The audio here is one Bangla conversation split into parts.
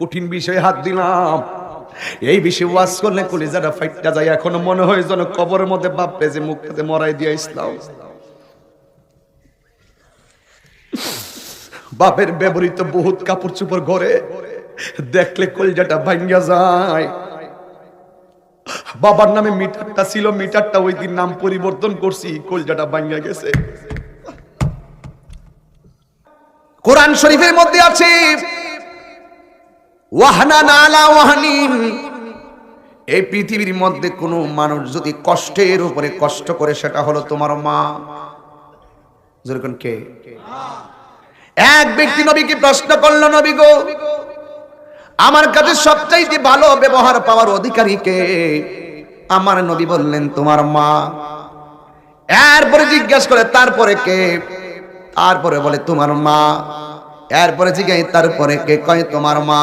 কঠিন বিষয়ে হাত দিলাম। এই বিষয়ে ওয়াজ করলে কলিজাটা ফাইটটা যায়। এখনও মনে হয় যেন কবরের মধ্যে বাপরে যে মুখটাতে মরাই দিয়ে ইসলাম। বাপের ব্যবহৃত বহুত কাপড় চোপড় ঘরে দেখলে কলজাটা ভাঙ্গা যায়। বাবার নামে মিটারটা ছিল, মিটারটা ওই দিন নাম পরিবর্তন করছি, কলজাটা ভাঙ্গা গেছে। কোরআন শরীফের মধ্যে আছে এই পৃথিবীর মধ্যে কোনো মানুষ যদি কষ্টের উপরে কষ্ট করে, সেটা হলো তোমার মা। যেরকম কে? এক ব্যক্তি নবীকে প্রশ্ন করল, নবী গো, আমার কাছে সবচাইতে ভালো ব্যবহার পাওয়ার অধিকারী কে? আমার নবী বললেন, তোমার মা। এরপরে জিজ্ঞাসা করে, তারপরে কে? তারপরে বলে, তোমার মা। এরপরে জিজ্ঞাসা তারপরে কে কয় তোমার মা?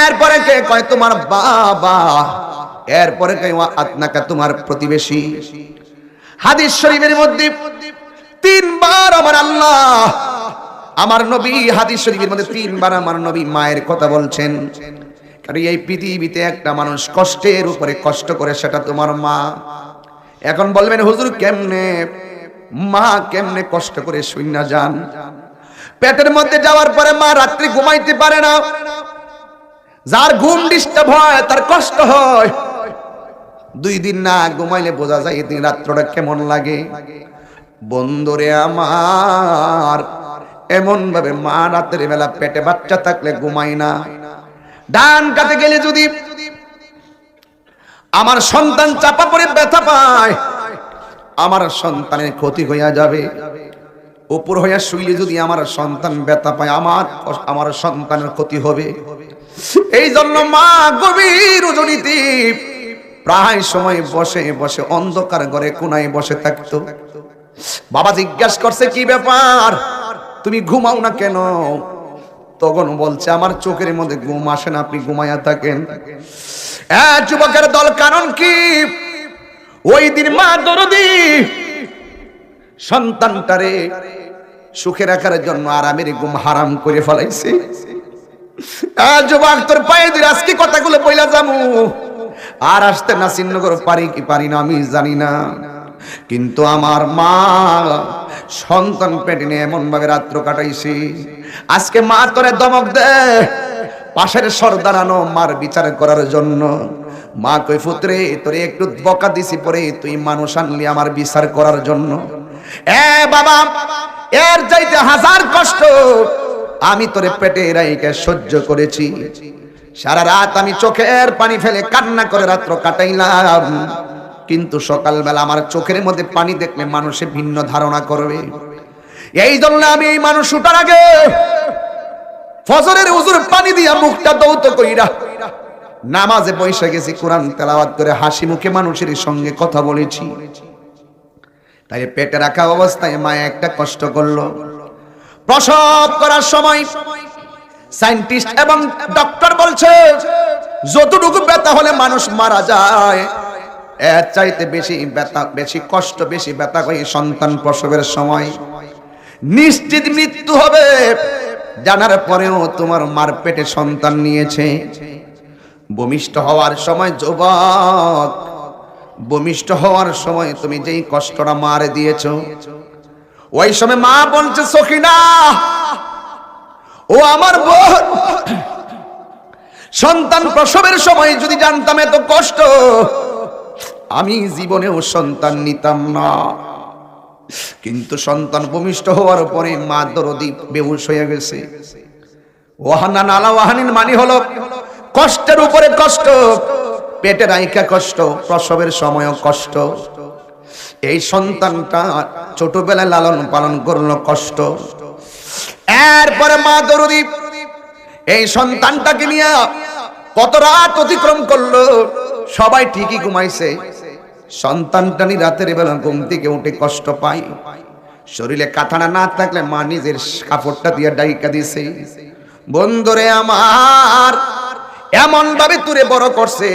এরপরে কে কয় তোমার বাবা? এরপরে কে আপনাকে তোমার প্রতিবেশী? হাদিস শরীফের মধ্যে তিনবার আমার আল্লাহ, আমার নবী হাদিস শরীফের মধ্যে তিনবার আমার নবী মায়ের কথা বলছেন। কারণ এই পৃথিবীতে একটা মানুষ কষ্টের উপরে কষ্ট করে, সেটা তোমার মা। এখন বলবেন, হুজুর কেমনে? মা কেমনে কষ্ট করে শূন্য যান? পেটের মধ্যে যাওয়ার পরে মা রাত্রি ঘুমাইতে পারে না। যার ঘুম ডিস্টার্ব হয়, তার কষ্ট হয়। দুই দিন না ঘুমাইলে বোঝা যায় দিন রাত্রটা কেমন লাগে। বন্ধুরে আমার এমন ভাবে মা রাতের বেলা পেটে বাচ্চা থাকলে ঘুমাই না। ডান কাতে গেলে যদি আমার সন্তান চাপা পড়ে ব্যথা পায়, আমার সন্তানের ক্ষতি হইয়া যাবে। উপর হইয়া শুইলে যদি আমার সন্তান ব্যথা পায়, আমার আমার সন্তানের ক্ষতি হবে। এই জন্য মা গভীর রজনীতি প্রায় সময় বসে বসে অন্ধকার ঘরে কোনায় বসে থাকতো। বাবা জিজ্ঞাসা করছে, কি ব্যাপার? তুমি ঘুমাও না কেন? তখন বলছে, আমার চোখের মধ্যে ঘুম আসে না, আপনি ঘুমাইয়া থাকেন। যুবকের দল কারণ কি? ওই দিন মা দরদি সন্তানটারে সুখে রাখার জন্য আরামের ঘুম হারাম করে ফেলাইছে। যুবক, তোর পায়ে দিন আজকে কথাগুলো বইলা যামু আর আসতে না চিহ্নগর পারি কি পারি না, আমি জানি না। কিন্তু আমার মা সন্তান পেটে নিয়ে এমন ভাবে রাত্র কাটাইছে। আজকে মা তোরে দমক দে। পাশের সর দাঁড়ানো মার বিচার করার জন্য। মা কই ফুতরে তোরে একটু বকা দিছি পরে তুই মানুষ আনলি আমার বিচার করার জন্য। এ বাবা, এর চাইতে হাজার কষ্ট আমি তোরে পেটে রাইকে সহ্য করেছি। সারা রাত আমি চোখের পানি ফেলে কান্না করে রাত্র কাটাইলাম। কিন্তু সকালবেলা আমার চোখের মধ্যে পানি দেখলে মানুষে ভিন্ন ধারণা করবে। এই জন্য আমি এই মানুষ উঠার আগে ফজরের উজুর পানি দিয়া মুখটা দৌত কইরা নামাজে বসে গেছি, কোরআন তেলাওয়াত করে হাসি মুখে মানুষের সঙ্গে কথা বলেছি। তাই পেটে রাখা অবস্থায় মা একটা কষ্ট করল। প্রসব করার সময় সায়েন্টিস্ট এবং ডক্টর বলছে, যতটুকু ব্যথা হলে মানুষ মারা যায়, এর চাইতে বেশি ব্যথা, বেশি কষ্ট, বেশি ব্যথা করে সন্তান প্রসবের সময়। নিশ্চিত মৃত্যু হবে, জানার পরেও তোমার মার পেটে সন্তান নিয়েছে। ভূমিষ্ঠ হওয়ার সময় যুবক ভূমিষ্ঠ হওয়ার সময় তুমি যেই কষ্টটা মারে দিয়েছ, ওই সময় মা বলছে, সখিনা, ও আমার বোন, সন্তান প্রসবের সময় যদি জানতাম এত কষ্ট, আমি জীবনেও সন্তান নিতাম না। কিন্তু সন্তান ভূমিষ্ঠ হওয়ার পরে মা দরদি বেহুশ হয়ে গেছে। ওহানা নালা ওয়াহানিন মানে হলো কষ্টের উপরে কষ্ট। পেটের আইকা কষ্ট, প্রসবের সময়ও কষ্ট। এই সন্তানটা ছোটবেলায় লালন পালন করল কষ্ট। এরপরে মা দরদি এই সন্তানটাকে নিয়ে কত রাত অতিক্রম করল, সবাই ঠিকই ঘুমাইছে। সন্তানটা নি রাতের বেলা ঘুম থেকে উঠে কষ্ট পায়। শরীরে কাঁথানা না থাকলে মা নিজের কাপড়টা দিয়ে ডাইকা দিছে। বন্ধুরে আমার এমন ভাবে তুরে বড় করছে,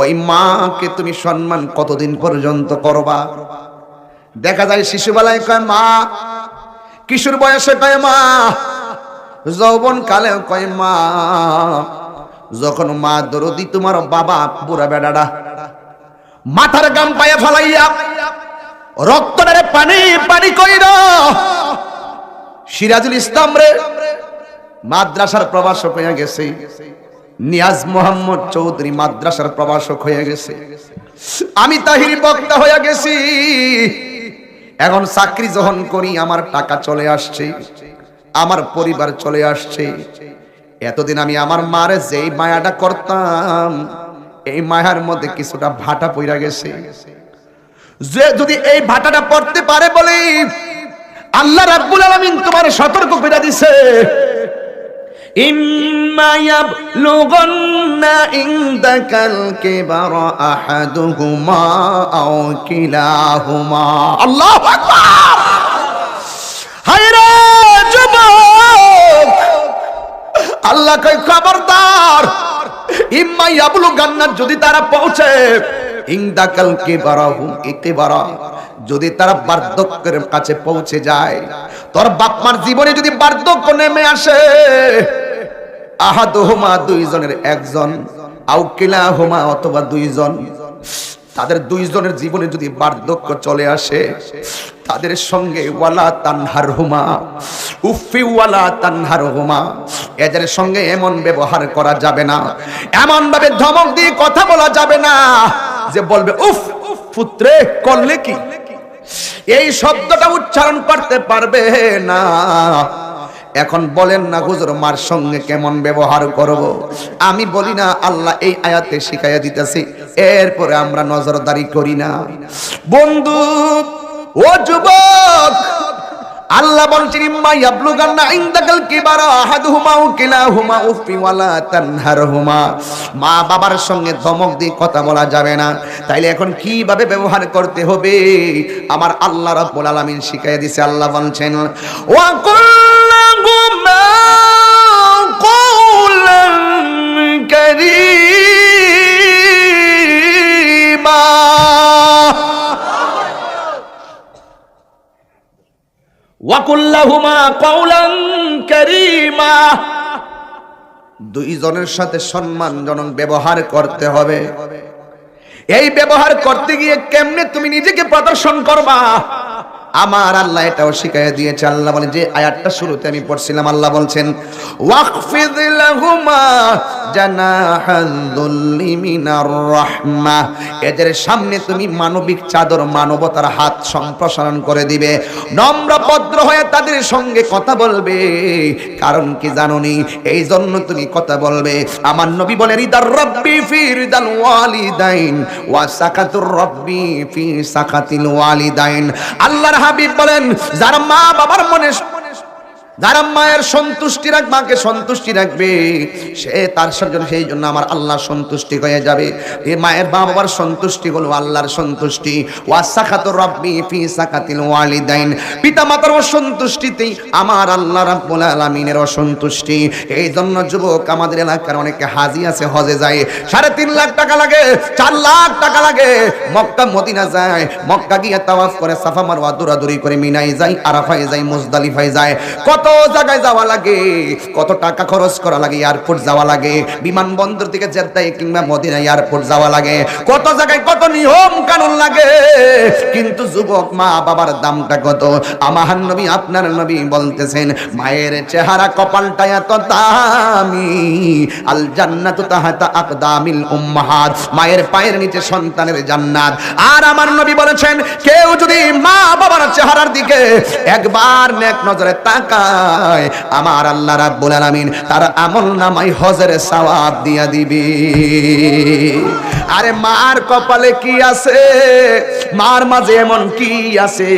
ওই মাকে তুমি সম্মান কতদিন পর্যন্ত করবা? দেখা যায় শিশুবেলায় কয়, মা, কিশোর বয়সে কয়, মা, যৌবন কালে কয়, মা, যখন মা দরদি তোমার বাবা বুড়া বেড়াটা মাথার গাম পায়ে ফলাইয়া রক্তটারে পানি পানি কইর, সিরাজুল ইসলাম রে মাদ্রাসার প্রভাষক হয়ে গেছে। নিয়াজ মোহাম্মদ চৌধুরী মাদ্রাসার প্রভাষক হয়ে গেছে। আমি তাহির বক্তা হয়ে গেছি। এখন চাকরি যখন করি, আমার টাকা চলে আসছে। আমার পরিবার চলে আসছে। এতদিন আমি আমার মারে যেই মায়াটা করতাম, এই মায়ার মধ্যে কিছুটা ভাটা পইরা গেছে। যে যদি এই ভাটাটা পড়তে পারে বলে, আল্লাহ রাব্বুল আলামিন তোমার সতর্ক করে দিছে إما يبلغن عندك الكبر أحدهما أو كلاهما الله أكبر হায়রে যুবক আল্লাহ কই খবরদার ইম্মা ইয়াবলু গান্নাত যদি তারা পৌঁছে ইংদাকাল কে বারাহু একে বারা যদি তারা বার্ধক্যের কাছে পৌঁছে যায় তোর বাপমার জীবনে যদি বার্ধক্য নেমে আসে আহাদুহুমা দুইজনের একজন আউকিলা হোমা অথবা দুইজন। তাদের দুইজনের জীবনে যদি বার্ধক্য চলে আসে, তাদের সঙ্গে ওয়ালা তানহার হুমা উফি ওয়ালা তানহার হুমা এদের সঙ্গে এমন ব্যবহার করা যাবে না। এমন ভাবে ধমক দিয়ে কথা বলা যাবে না, যে বলবে, উফ, পুত্রে, করলে কি? এই শব্দটা উচ্চারণ করতে পারবে না। এখন বলেন না হুজুর মার সঙ্গে কেমন ব্যবহার করব? আমি বলি না আল্লাহ এই আয়াতে শিখাইয়া দিতেছি এরপরে আমরা নজরদারি করি না। বন্ধু ও যুবক আল্লাহ বলছেন ইম্মা ইয়াবলুগান্না ইনদাকাল কিবারা আহাদুহুমা কিলাহুমা উফি ওয়ালা তানহারহুমা। মা বাবার সঙ্গে ধমক দিয়ে কথা বলা যাবে না। তাইলে এখন কীভাবে ব্যবহার করতে হবে? আমার আল্লাহ রাব্বুল আলামিন শিখাইয়া দিয়েছে আল্লাহ বলছেন ওয়া কারীমা ওয়াকুল্লাহুমা কওলান কারীমা দুইজনের সাথে সম্মানজনক ব্যবহার করতে হবে। এই ব্যবহার করতে গিয়ে কেমনে তুমি নিজেকে প্রদর্শন করবা? আমার আল্লাহ এটাও শিখাইয়া দিয়েছে। আল্লাহ বলে, যে আয়াতটা শুরুতে আমি পড়ছিলাম, আল্লাহ বলছেন এদের সামনে তুমি মানবিক চাদর, মানবতার হাত সম্প্রসারণ করে দিবে। নম্র ভদ্র হয়ে তাদের সঙ্গে কথা বলবে। কারণ কি জানোনি এই জন্য তুমি কথা বলবে। আমার নবী বলে, রিদার রব্বি ফি রিদাল ওয়ালিদাইন ওয়া সাকাতুর রব্বি ফি সাকাতিল ওয়ালিদাইন। আল্লাহর হাবিব বলেন যার মা বাবার মনে যারা মায়ের সন্তুষ্টি রাখ মাকে সন্তুষ্টি রাখবে, সে তার জন্য সেই জন্য আমার আল্লাহ সন্তুষ্টি হয়ে যাবে। এ মায়ের মা বাবার সন্তুষ্টি হলো আল্লাহর সন্তুষ্টি। ওয়া সাখাতুর রাব্বি ফি পিতা মাতার অসন্তুষ্টিতেই আমার আল্লাহ রাব্বুল আলামিনের অসন্তুষ্টি। এই জন্য যুবক, আমাদের এলাকার অনেকে হাজি আছে, হজে যায়। সাড়ে তিন লাখ টাকা লাগে, চার লাখ টাকা লাগে। মক্কা, মদিনা যায়, মক্কা গিয়ে তাওয়াফ করে সাফা মারওয়া, দৌড়াদৌড়ি করে মিনাই যায়, আরাফায় যায়, মুজদালিফায় যায়। কত জায়গায় যাওয়া লাগে, কত টাকা খরচ করা লাগে এয়ারপোর্ট যাওয়া লাগে, বিমানবন্দর থেকে জেদ্দায় কিংবা মদিনা এয়ারপোর্ট যাওয়া লাগে, কত জায়গায় কত নিয়ম কানুন লাগে। কিন্তু যুবক মা বাবার দামটা কত? আমার নবী, আপনার নবী বলতেছেন, মায়ের চেহারা কপালটা এত দামি। আল তাহাতা আকদামিল উম্মাহাত, মায়ের পায়ের নিচে সন্তানের জান্নাত। আর আমার নবী বলেছেন, কেউ যদি মা বাবার চেহারার দিকে একবার নেক নজরে তাকায় আমার আল্লাহ রাব্বুল আলামিন তার আমল নামাই হজের সওয়াব দিয়া দিবি। আরে মার কপালে কি আছে? মার মাঝে এমন কি আছে?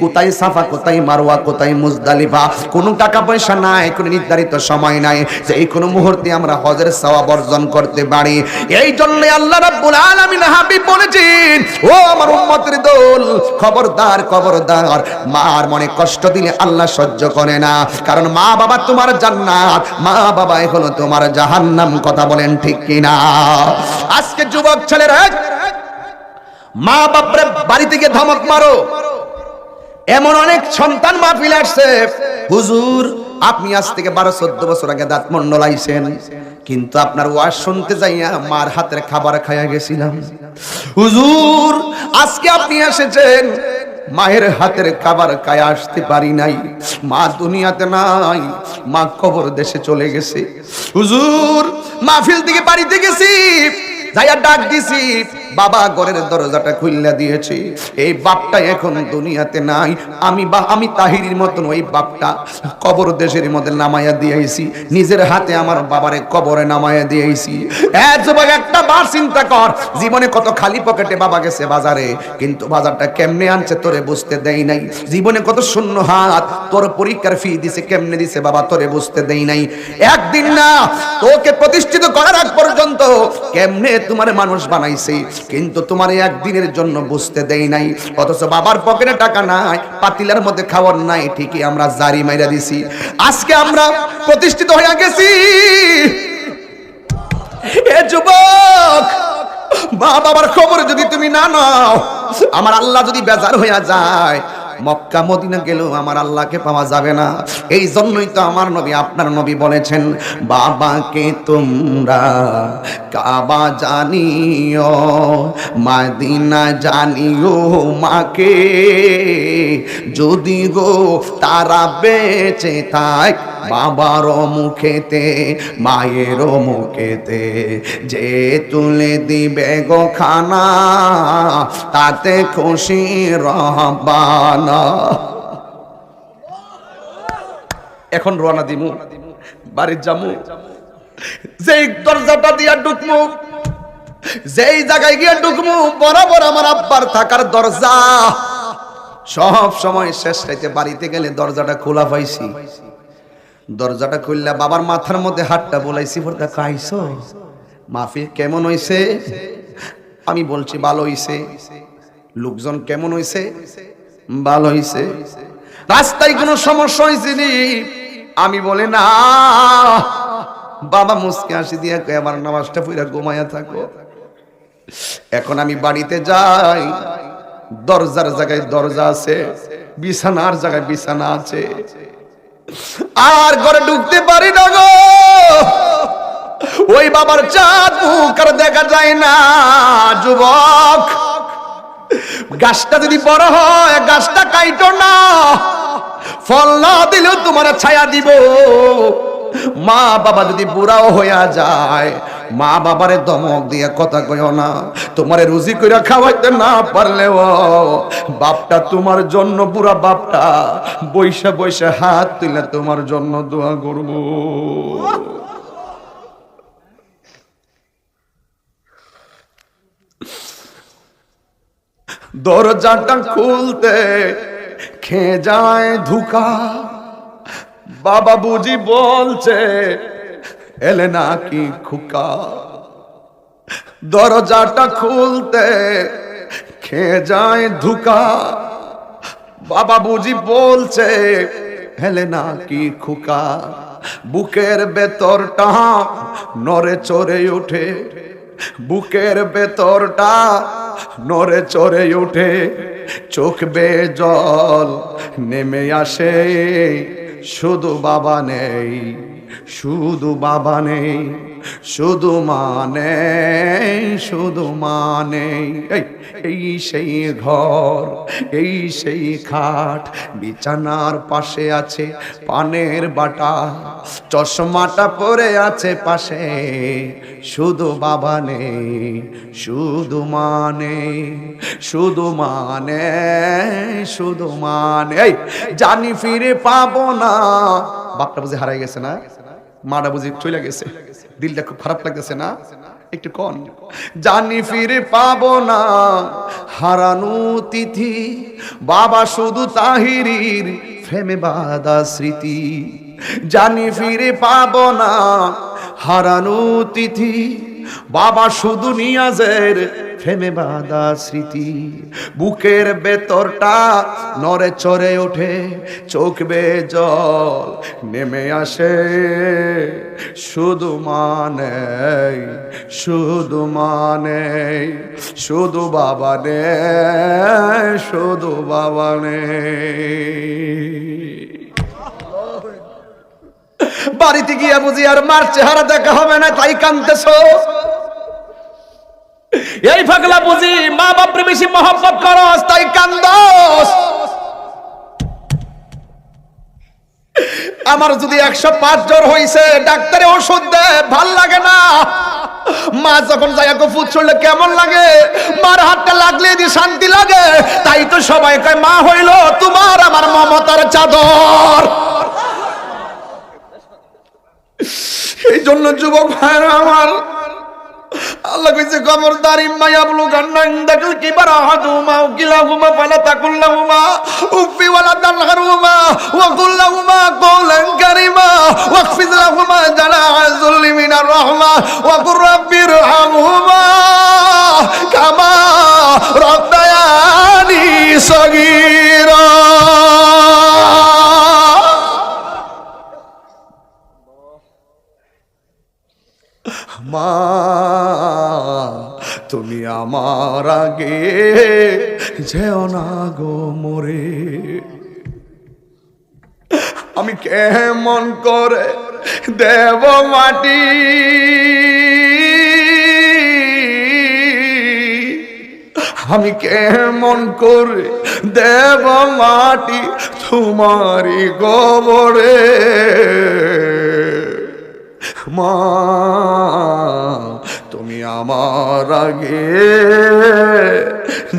কোথায় সাফা, কোথায় মারওয়া, কোথায় মুজদালিফা? কোনো টাকা পয়সা নাই, কোনো নির্ধারিত সময় নাই। যে এই কোনো মুহূর্তে আমরা হজের সওয়াব অর্জন করতে পারি। এই জন্য আল্লাহ রাব্বুল আলামিন হাবিব বলেছেন, ও আমার উম্মতের দল, খবরদার খবরদার। মার মনে কষ্ট দিলে আল্লাহ সহ্য করে না। কারণ মা বাবা তোমার জান্নাত। মা বাবাই হলো তোমার জাহান্নাম, কথা বলেন ঠিক কিনা? আজকে যুবক ছেলেরা, মা বাপরে বাড়ি থেকে ধমক মারো। এমন অনেক সন্তান মাহফিল আসছে। হুজুর, আপনি আজ থেকে বারো, চোদ্দ বছর আগে দাঁত মন্ডলাইছেন কিন্তু আপনার ওয়াজ শুনতে যাইয়া মার হাতের খাবার খাইয়া গেছিলাম। হুজুর, আজকে আপনি এসেছেন। মায়ের হাতের খাবার খায়, আসতে পারি নাই। মা দুনিয়াতে নাই, মা কবর দেশে চলে গেছে। হুজুর, মাহফিল থেকে বাড়িতে গেছি, যাইয়া ডাক দিছি। বাবা ঘরের দরজাটা খুললা দিয়েছে। এই বাপটা এখন দুনিয়াতে নাই। আমি বা আমি তাহিরির মতন ওই বাপটা। কবর দেশের মধ্যে নামাইয়া দিয়েছি। নিজের হাতে আমার বাবারে কবরে নামাইয়া দিয়েছি। যুবক, একটা বার চিন্তা কর। জীবনে কত খালি পকেটে বাবা গেছে বাজারে। কিন্তু বাজারটা কেমনে আনছে তোরে বুঝতে দেই নাই। জীবনে কত শূন্য হাত। তোর পরীক্ষার ফি দিছে, কেমনে দিছে বাবা তোরে বুঝতে দেই নাই। একদিন না, তোকে প্রতিষ্ঠিত করার আগ পর্যন্ত কেমনে তোমার মানুষ বানাইছে? কিন্তু তোমার একদিনের জন্য বুঝতে দেই নাই। অথচ বাবার পকেটে টাকা নাই, পাতিলার মধ্যে খাবার নাই, ঠিকই আমরা জারি মাইরা দিছি। আজকে আমরা প্রতিষ্ঠিত হয়ে গেছি। এ যুবক মা বাবার খবর যদি তুমি না নাও, আমার আল্লাহ যদি বেজার হইয়া যায় মক্কা, মদিনা গেলেও আমার আল্লাহকে পাওয়া যাবে না। এই জন্যই তো আমার নবী আপনার নবী বলেছেন, বাবাকে তোমরা কাবা জানিও, মাদিনা জানিও মাকে। যদি গো তারা বেঁচে থাক বাবার মুখেতে, মায়ের মুখেতে, যে তুলে দিবে গো খানা, তাতে খুশি রহবানা এখন রওনা দিমু বাড়ির জামু যেই দরজাটা দিয়া ঢুকমু, যেই জায়গায় গিয়ে ঢুকমু, বরাবর আমার আব্বার থাকার দরজা। সব সময় শেষ রাইতে বাড়িতে গেলে দরজাটা খোলা পাইছি। দরজাটা খুললা বাবার মাথার মধ্যে হাতটা বলাইছি, বলতে কাইছো মাফি কেমন হইছে? আমি বলছি, ভালো হইছে। লোকজন কেমন হইছে? ভালো হইছে। রাস্তায় কোনো সমস্যা হয়েছে নি? আমি বলি, না। বাবা মুসকে হাসি দিয়ে আমার নামাজটা পুরা ঘুমাইয়া থাকো। এখন আমি বাড়িতে যাই, দরজার জায়গায় দরজা আছে, বিছানার জায়গায় বিছানা আছে। আর ঘরে ঢুকতে পারি না গো। ওই বাবার চাঁদ মুখ আর দেখা যায় না, যুবক। গাছটা যদি বড় হয়, গাছটা কাইটো না। ফল না দিলেও তোমার ছায়া দিব। মা বাবা যদি বুড়াও হইয়া যায়, মা বাবারে দমক দিয়ে কথা কইও না। তোমারে রুজি কইরা খাওয়াইতে না পারলেও, বাপটা তোমার জন্য পুরা বাপটা বৈশা বৈশা হাত তুলে তোমার জন্য দোয়া করব। দরজাটা খুলতে খেয়ে যায় ধুকা? বাবা বুঝি বলছে, এলে নাকি খুকা? দরজাটা খুলতে খেয়ে যায় ধুকা? বাবা বুঝি বলছে হেলে নাকি খুকা? বুকের বেতরটা নরে চড়ে ওঠে। বুকের ভেতরটা নরে চড়ে উঠে, চোখ বে জল নেমে আসে, শুধু বাবা নেই, শুধু বাবা নেই। শুধু মানে শুধু মানে এই সেই ঘর, এই সেই খাট, বিছানার পাশে আছে পানের বাটা, চশমাটা পরে আছে পাশে, শুধু বাবা নেই, শুধু মানে শুধু মানে শুধু মানে এই, জানি ফিরে পাবো না। বাপটা বুঝে হারাই গেছে না? মাটা বুঝি চলে গেছে। দিলটা খুব খারাপ লাগতেছে না? একটু কন। জানি ফিরে পাবো না, হারানো তিথি, বাবা শুধু তাহিরির ফেমে বাদা স্মৃতি। জানি ফিরে পাবো না, হারানো তিথি, বাবা শুধু নিয়াজের ফেমে বাদা স্মৃতি। বুকের বেতরটা নরে চড়ে ওঠে, চোখ বে জল নেমে আসে। শুধু মানে শুধু মানে শুধু বাবা নে, শুধু বাবা নে। বাড়িতে গিয়ে বুঝি আর মার চেহারা দেখা হবে না, তাই কানতেছ এই ফাগলা বুঝি মা বাপরে বেশি মহব্বত করস, তাই কান্দস আমার যদি একশো পাঁচ জ্বর হইছে, ডাক্তারে ওষুধ দেয়, ভালো লাগে না। মা যখন যায় ফুট চললে কেমন লাগে? মার হাতটা লাগলে দি শান্তি লাগে। তাই তো সবাই কয়, মা হইল তোমার, আমার মমতার চাদর। এই জন্য যুবক ভাইরা আমার আল্লাহ কইছে খবরদার ইম্মা ইয়াবলু গান্না ইনদাকাল কিবারা আহাদুহুমা আও কিলাহুমা ফালা তাকুল লাহুমা উফি ওয়ালা তানহারহুমা ওয়া কুল লাহুমা কওলান কারীমা ওয়াখফিদ লাহুমা জানাহা যুল্লি মিনার রাহমা ওয়া কুর রাব্বিরহামহুমা কামা রাব্বায়ানি সগীরা। মা তুমি আমার আগে যেও না গো মরে। আমি কেমন করে দেব মাটি? আমি কেমন করে দেব মাটি তোমারি গোবরে? মা আমার আগে।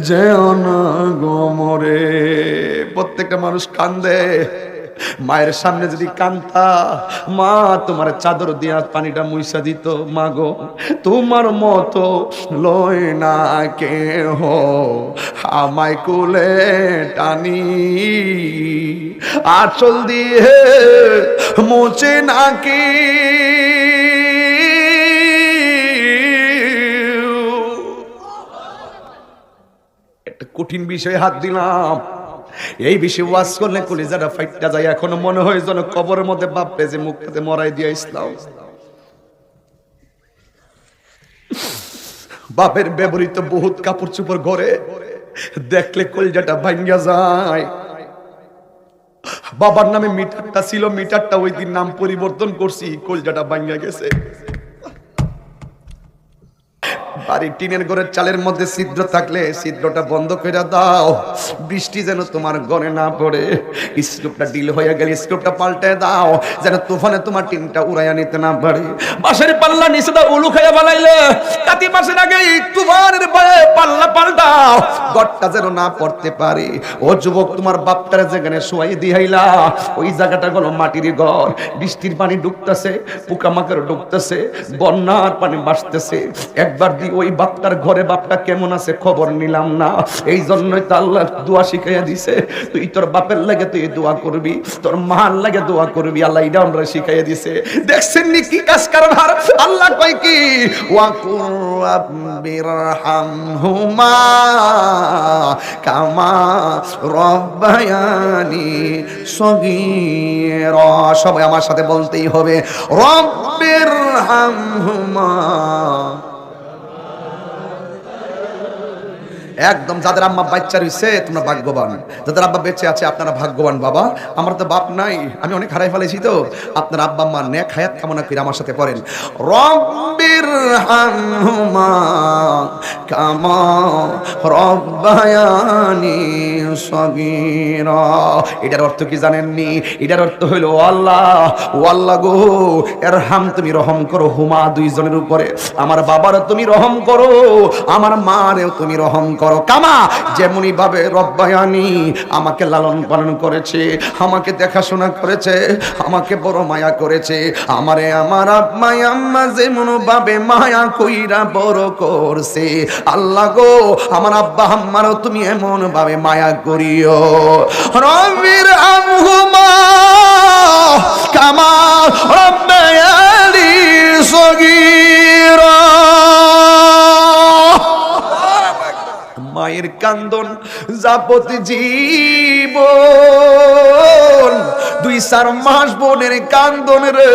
যেও না প্রত্যেকটা মানুষ কান্দে। মায়ের সামনে যদি কান্তা মা তোমার চাদর দিয়া পানিটা মুইসা দিত, মা গো, তোমার মতো লয় না কে হো আমায় কুলে টানি, আচল দিয়ে মোচে নাকি একটা কঠিন বিষয়ে হাত দিলাম। এই বিষয়ে ওয়াজ করলে কলিজাটা ফাইটটা যায়। এখনও মনে হয় যেন কবরের মধ্যে বাপরে যে মুখটাতে মরাই দিয়া ইসলাম। বাপের ব্যবহৃত বহুত কাপড় চোপড় ঘরে দেখলে কলজাটা ভাঙ্গা যায়। বাবার নামে মিটারটা ছিল, মিটারটা ওই দিন নাম পরিবর্তন করছি, কলজাটা ভাঙ্গা গেছে। বাড়ির টিনের ঘরের চালের মধ্যে ছিদ্র থাকলে ছিদ্রটা বন্ধ করে দাও। বৃষ্টি যেন তোমার গনে না পড়ে। স্ক্রুপটা ডিল হয়ে গেলে স্ক্রুপটা পাল্টে দাও, যেন তুফানে তোমার টিনটা উড়াইয়া নিতে না পারে। বাসের পাল্লা নিচে দাও, উলু খাইয়া বানাইলে। কাতি মাসের আগে তুফানের ভয়ে পাল্লা পাল্টাও। গড়টা যেন না পড়তে পারে। ও যুবক, তোমার বাপটারে যেখানে শোয়াই দিহাইলা, ওই জায়গাটা গেল মাটির ঘর। বৃষ্টির পানি ঢুকতেছে পোকামাকড় ঢুকতেছে বন্যার পানি বাসতেছে একবার দি ওই বাপটার ঘরে, বাপটা কেমন আছে খবর নিলাম না। এই জন্যই তো আল্লাহ দোয়া শিখাইয়া দিছে, তুই তোর বাপের লাগে তুই দোয়া করবি, তোর মার লাগে দোয়া করবি, আল্লাহ এটা আমরা শিখাইয়া দিছে। দেখছেন নি কি কাজ কারবার? আল্লাহ কয় কি? ওয়া কুরাব্বিরহামহুমা কামা রব্বায়ানি সগীরা। সবাই আমার সাথে বলতেই হবে রব্বির হামহুমা একদম যাদের আম্মা বাচ্চা রয়েছে তোমরা ভাগ্যবান। যাদের আব্বা বেঁচে আছে, আপনারা ভাগ্যবান বাবা। আমার তো বাপ নাই, আমি অনেক হারাই ফেলেছি তো। আপনার আব্বা আম্মা নেক হায়াত কামনা করে আমার সাথে পড়েন। রব্বির হামহুমা কামা রব্বায়ানি সগীরা। এটার অর্থ কি জানেননি? এটার অর্থ হইল, ও আল্লাহ ও আল্লাহ গো এর হাম তুমি রহম করো হুমা দুইজনের উপরে। আমার বাবার তুমি রহম করো, আমার মারেও তুমি রহম করো কামা। যেমনি ভাবে রব্বায়ানি আমাকে লালন পালন করেছে, আমাকে দেখাশোনা করেছে, আমাকে বড় মায়া করেছে, আমারে আমার আব্বাই আম্মা যেমন ভাবে মায়া কইরা বড় করছে। আল্লাহ গো, আমার আব্বা আম্মারও তুমি এমন ভাবে মায়া করিও। রবির কান্দন, যাপতি জীব দুই চার মাস বোনের কান্দন রে,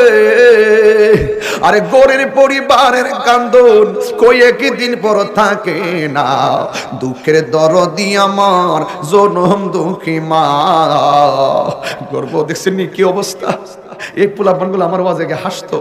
আরে গোরের পরিবারের কান্দন। কই একদিন পর থাকে না, দুঃখের দরদি আমার, জনম দুঃখী মা। গর্ব দেখছেন কি অবস্থা? এই পোলাপানগুলো আমার ওয়াজে গিয়ে হাসতো।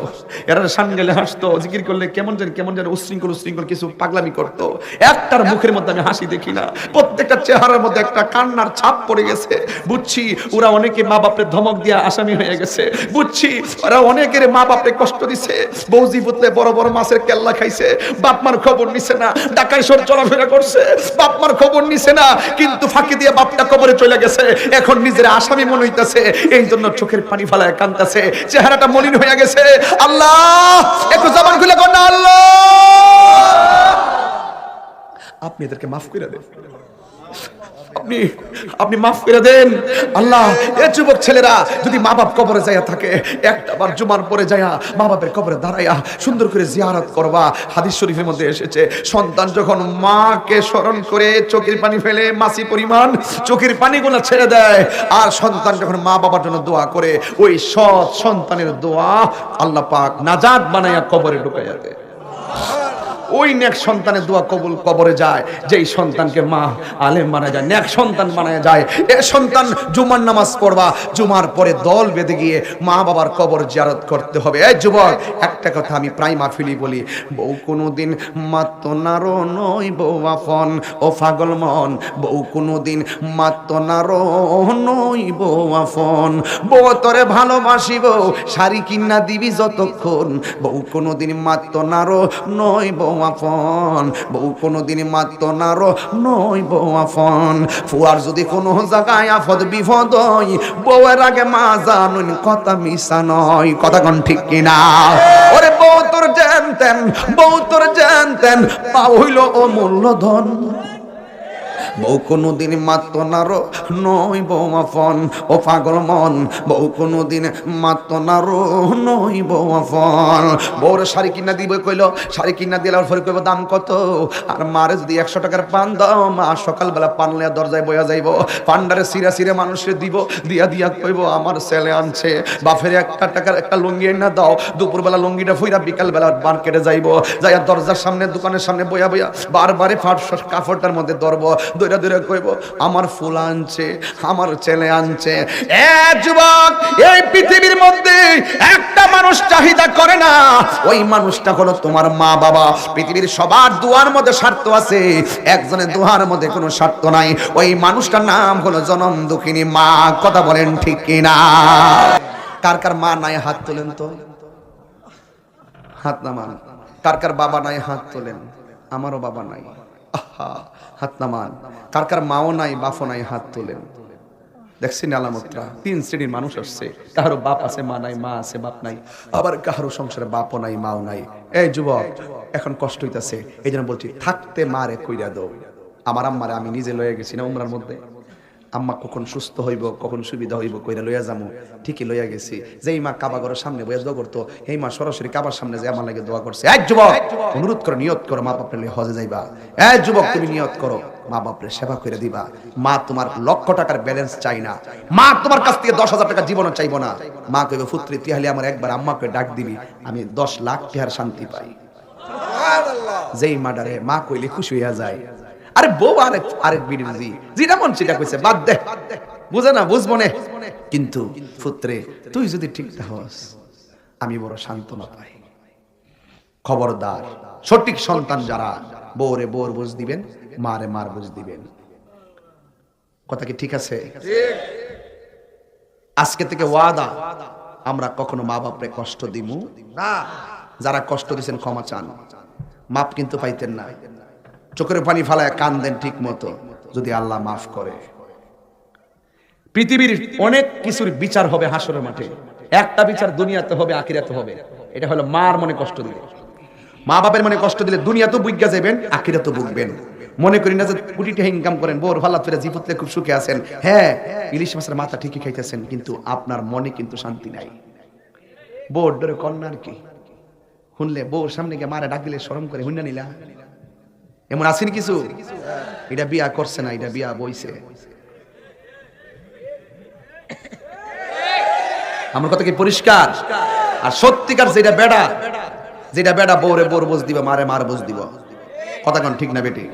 এরা সান গেলে হাসতো, জিকির করলে কেমন যেন কেমন যেন উশৃঙ্খল উশৃঙ্খল কিছু পাগলামি করতো। একটার মুখের মধ্যে আমি হাসি দেখি না। প্রত্যেকটা চেহারার মধ্যে একটা কান্নার ছাপ পড়ে গেছে। বুঝছি, ওরা অনেকে মা বাপের ধমক দিয়া আসামি হয়ে গেছে। বুঝছি, ওরা অনেকের মা বাপে কষ্ট দিছে। বৌজি পুতলে বড় বড় মাছের কেল্লা খাইছে। বাপ মার খবর নিছে না। ডাকাই সব চলাফেরা করছে। বাপ মার খবর নিছে না। কিন্তু ফাঁকি দিয়ে বাপটা কবরে চলে গেছে। এখন নিজের আসামি মনে হইতেছে। এই জন্য চোখের পানি ফালায় কান্দাছে। চেহারাটা মলিন হয়ে গেছে। আল্লাহ, একটু জবান খুলে কর না আল্লাহ। আপনি এদেরকে মাফ করে দেন। আপনি আপনি মাফ করে দেন। আল্লাহ, এ যুবক ছেলেরা, যদি মা বাপ কবরে যাইয়া থাকে জুমার পরে যাইয়া মা বাপের কবরে দাঁড়াইয়া সুন্দর করে জিয়ারত করবা। হাদিস শরীফের মধ্যে এসেছে, সন্তান যখন মাকে স্মরণ করে চোখের পানি ফেলে, মাসি পরিমাণ চোখের পানিগুলো ছেড়ে দেয়, আর সন্তান যখন মা বাবার জন্য দোয়া করে, ওই সৎ সন্তানের দোয়া আল্লাহ পাক নাজাত বানাইয়া কবরে ঢুকাইয়া দেয়। ওই নেক সন্তানের দোয়া কবুল কবরে যায়, যেই সন্তানকে মা আলেম বানা যায়, নেক সন্তান বানায় যায়। এ সন্তান জুমার নামাজ পড়বা, জুমার পরে দল বেঁধে গিয়ে মা বাবার কবর জারত করতে হবে। এই যুবক, একটা কথা আমি প্রায় মাহফিলি বলি, বউ কোনোদিন মাত্র নারো নই বউ আপন, ও ফাগল মন। বউ কোনোদিন মাত্র নারো নই বউ আপন। বউ তোরে ভালোবাসিব শাড়ি কিনা দিবি যতক্ষণ। বউ কোনোদিন নারো নই বউ আপন বউ কোনোদিন মাত্র নারো নই বউ আফন। ফুয়ার যদি কোনো জায়গায় আফদ বিপদ বউয়ের আগে মা জানুন, কথা মিশা নয়। কথা কন ঠিক কিনা? ওরে বউ তোর জানতেন বউ তোর জানতেন পা হইল অমূল্য ধন। বউ কোনোদিন মাত্র নারো নই আপন ও পাগল মন, বউ কোনোদিন মাত্র নারো নই আপন বউর শাড়ি কিনা দিব কইল, শাড়ি কিনা দিলে পরে কইব দাম কত? আর মারে যদি একশো টাকার পান দাও, মা সকালবেলা পান লিয়া দরজায় বয়া যাইব। পান্ডারে সিরা সিরে মানুষের দিব, দিয়া দিয়া কইব, আমার ছেলে আনছে বাফের একটা টাকার একটা লুঙ্গি না দাও। দুপুরবেলা লুঙ্গিটা ফুইরা বিকালবেলা মার্কেটে যাইব। যাইয়া দরজার সামনে, দোকানের সামনে বয়া বয়া বারবারে ফাট কাপড়টার মধ্যে ধরব। দৈরা দৈরা কইব, আমার ফুল আনছে, আমার ছেলে আনছে। এ যুবক, এই পৃথিবীর মধ্যে একটা মানুষ চাহিদা করে না। ওই মানুষটা হলো তোমার মা বাবা। পৃথিবীর সবার দুয়ার মধ্যে স্বার্থ আছে, একজনের দুয়ার মধ্যে কোনো স্বার্থ নাই। ওই মানুষটার নাম হলো জনম দুঃখিনী মা। কথা বলেন ঠিক কিনা? কার কার মা নাই হাত তোলেন তো? হাত নামান কার কার বাবা নাই হাত তোলেন? আমারও বাবা নাই। হাত নামান। কার কার মাও নাই, বাপও নাই, হাত তোলেন। দেখছেন আলামতরা? তিন শ্রেণির মানুষ আসছে। কারও বাপ আছে, মা নাই, মা আছে, বাপ নাই। আবার কারও সংসারে বাপও নাই, মাও নাই। এই যুবক, এখন কষ্ট হইতাছে। এই জন্য বলছি, থাকতে মারে কইরা দৌ আমার আম্মারে আমি নিজে লয়ে গেছি না উমরার মধ্যে? আম্মা কখন সুস্থ হইব কখন সুবিধা হইব কইরা লইয়া যামু। ঠিকই লইয়া গেছি। যেই মা কাবা ঘরের সামনে বইয়া দোয়া করতো এই মা সরাসরি কাবার সামনে যে আমার লাগে দোয়া করছে এক যুবক অনুরোধ করো নিয়ত করো মা বাপরে লইয়া হজে যাইবা। এক যুবক তুমি নিয়ত করো মা বাপরে সেবা করে দিবা। মা তোমার লক্ষ টাকার ব্যালেন্স চাই না। মা তোমার কাছ থেকে দশ হাজার টাকা জীবনও চাইব না। মা কইবে পুত্রী তুই হলে আমার একবার আম্মাকে ডাক দিবি আমি দশ লাখ টাকার শান্তি পাই। যেই মাডারে মা কইলে খুশি হইয়া যায়। আরে বউ আরেক আরেক বিরোধী যেটা মন সেটা কইছে, বাদ দে। বুঝে না, বুঝব নে। কিন্তু পুত্রে তুই যদি ঠিক হস আমি বড় সান্ত্বনা পাই। খবরদার, সঠিক সন্তান যারা, বউরে বউর বুঝ দিবেন, মারে মার বুঝ দিবেন। কথা কি ঠিক আছে? আজকে থেকে ওয়াদা, আমরা কখনো মা বাপরে কষ্ট দিমু? না। যারা কষ্ট দিছেন ক্ষমা চান। মাপ কিন্তু পাইতেন না। চোখের পানি ফালায় কান দেন ঠিক মতো, যদি আল্লাহ মাফ করে। পৃথিবীর অনেক কিছুর বিচার হবে হাসরের মাঠে। একটা বিচার দুনিয়াতে হবে, আখিরাতে হবে। এটা হলো মার মনে কষ্ট দিলে। মা বাপের মনে কষ্ট দিলে দুনিয়া তো বুঝা যাবেন আখিরা তো বুঝবেন মনে করি না যে কোটি টাকা ইনকাম করেন, বোর ভাল্লা ফেরে জিপুতলে খুব সুখে আছেন। হ্যাঁ ইলিশ মাছের মাথা ঠিকই খাইতেছেন, কিন্তু আপনার মনে কিন্তু শান্তি নাই। বোর ডরে কন্যার কি? শুনলে বউর সামনে গিয়ে মারা ডাক দিলে শরম করে হুন্না নিলা। এমন আসেন কিছু? এটা বিয়া করছে না, এটা বিয়া বইছে। আমার কথা কি পরিষ্কার? আর সত্যিকার যেটা বেড়া যেটা বেড়া বৌরে বোর বোঝ দিব, মারে মার বোঝ দিব। কথা কন ঠিক না বেটি?